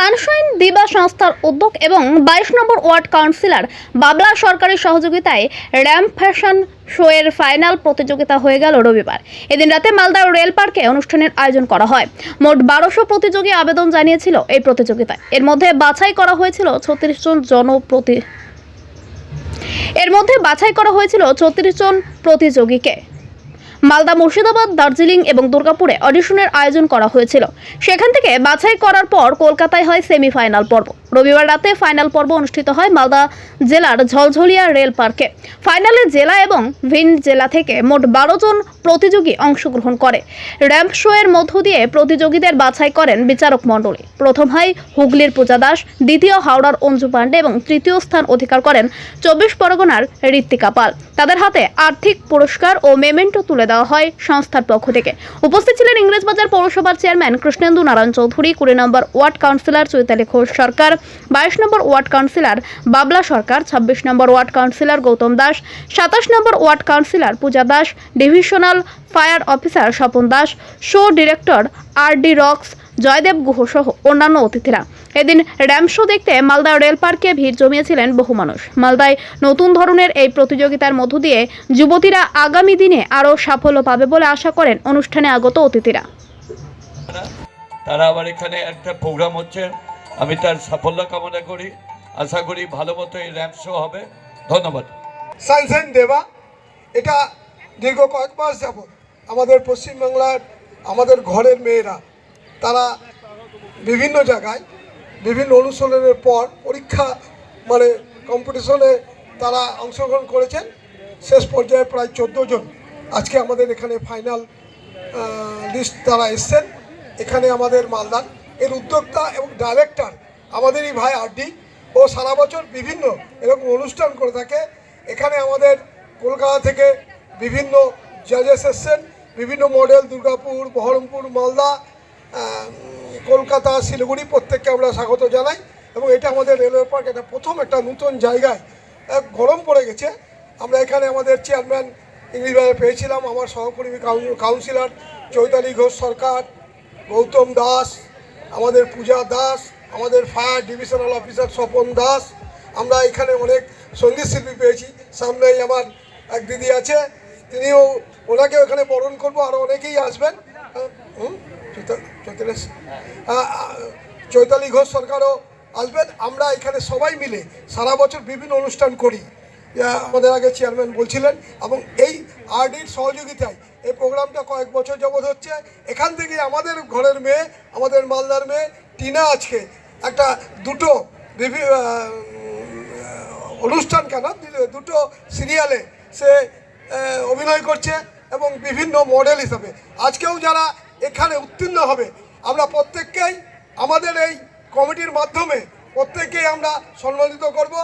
Sunshine দিবা সংস্থার উদ্যোগ এবং বাইশ নম্বর ওয়ার্ড কাউন্সিলর বাবলা সরকারের সহযোগিতায় র্যাম্প ফ্যাশন শো এর ফাইনাল প্রতিযোগিতা হয়ে গেল রবিবার। এদিন রাতে মালদা রেল পার্কে অনুষ্ঠানের আয়োজন করা হয়। মোট বারোশো প্রতিযোগী আবেদন জানিয়েছিল এই প্রতিযোগিতায়। এর মধ্যে বাছাই করা হয়েছিল ছত্রিশ জন জনপ্রতি এর মধ্যে বাছাই করা হয়েছিল ছত্রিশ জন প্রতিযোগীকে। মালদা মুর্শিদাবাদ, দার্জিলিং এবং দুর্গাপুরে অডিশনের আয়োজন করা হয়েছিল। সেখান থেকে বাছাই করার পর কলকাতায় হয় সেমিফাইনাল পর্ব। রবিবার রাতে ফাইনাল পর্ব অনুষ্ঠিত হয় মালদা জেলার ঝলঝলিয়া রেল পার্কে। ফাইনালে জেলা এবং ভিন জেলা থেকে মোট বারো জন প্রতিযোগী অংশগ্রহণ করে। র্যাম্প শো এর মধ্য দিয়ে প্রতিযোগীদের বাছাই করেন বিচারক মণ্ডলী। প্রথম হয় হুগলির পূজা দাস, দ্বিতীয় হাওড়ার অঞ্জু পাণ্ডে এবং তৃতীয় স্থান অধিকার করেন চব্বিশ পরগনার ঋত্বিকা পাল। তাদের হাতে আর্থিক পুরস্কার ও মেমেন্টো তুলে দেওয়া হয় সংস্থার পক্ষ থেকে। উপস্থিত ছিলেন ইংরেজবাজার পৌরসভার চেয়ারম্যান কৃষ্ণেন্দু নারায়ণ চৌধুরী, কুড়ি number ward councillor Chaitali Ghosh Sarkar, বাইশ number ward councillor Babla Sarkar, ছাব্বিশ number ward councillor Gautam Das, সাতাশ number ward councillor Puja Das, divisional fire officer Swapan Das show director R D Rocks Joydev Guha সহ অন্যান্য অতিথিরা। এদিন ramp show দেখতে Malda rail পার্কে ভিড় জমিয়েছিলেন বহু মানুষ। মালদায় নতুন ধরনের এই প্রতিযোগিতার মধ্য দিয়ে যুবতীরা আগামী দিনে আরও সাফল্য পাবে বলে আশা করেন অনুষ্ঠানে আগত অতিথিরা। তারা আবার এখানে একটা প্রোগ্রাম হচ্ছে। আমি তার সাফল্য কামনা করি। আশা করি ভালো মতো এই র্যাম্প শো হবে। ধন্যবাদ। সানসেন দেবা এটা দীর্ঘ কয়েক মাস যাবৎ আমাদের পশ্চিমবাংলার আমাদের ঘরের মেয়েরা, তারা বিভিন্ন জায়গায় বিভিন্ন অনুশীলনের পর পরীক্ষা মানে কম্পিটিশনে তারা অংশগ্রহণ করেছেন। শেষ পর্যায়ে প্রায় চোদ্দ জন আজকে আমাদের এখানে ফাইনাল লিস্ট তারা এসছেন। এখানে আমাদের মালদার এর উদ্যোক্তা এবং ডাইরেক্টর আমাদেরই ভাই আরডি ও সারা বছর বিভিন্ন এরকম অনুষ্ঠান করে থাকে। এখানে আমাদের কলকাতা থেকে বিভিন্ন জাজেস এসছেন, বিভিন্ন মডেল দুর্গাপুর, বহরমপুর, মালদা কলকাতা, শিলিগুড়ি, প্রত্যেককে আমরা স্বাগত জানাই। এবং এটা আমাদের রেলওয়ে পার্ক এটা প্রথম একটা নতুন জায়গায় গরম পড়ে গেছে। আমরা এখানে আমাদের চেয়ারম্যান ইংলিশবাজারে পেয়েছিলাম, আমার সহকর্মী কাউন- কাউন্সিলর চৈতালি ঘোষ সরকার, গৌতম দাস, আমাদের পূজা দাস, আমাদের fire divisional officer Swapan Das. আমরা এখানে অনেক সংগীত শিল্পী পেয়েছি। সামনেই আমার এক দিদি আছে তিনিও ওনাকে ওখানে বরণ করব আরও অনেকেই আসবেন। আহ, হুম? চৈতা- চৈতালি ঘোষ সরকারও আসবেন। আমরা এখানে সবাই মিলে সারা বছর বিভিন্ন অনুষ্ঠান করি। আমাদের আগে চেয়ারম্যান বলছিলেন এবং এই আরডির সহযোগিতায় এই প্রোগ্রামটা কয়েক বছর যাবৎ হচ্ছে। এখান থেকে আমাদের ঘরের মেয়ে আমাদের মালদার মেয়ে টিনা আজকে একটা দুটো বিভি আহ, অনুষ্ঠান কেন দুটো সিরিয়ালে সে অভিনয় করছে এবং বিভিন্ন মডেল হিসাবে। আজকেও যারা এখানে উত্তীর্ণ হবে, আমরা প্রত্যেককেই আমাদের এই কমিটির মাধ্যমে প্রত্যেককেই আমরা সম্মানিত করব।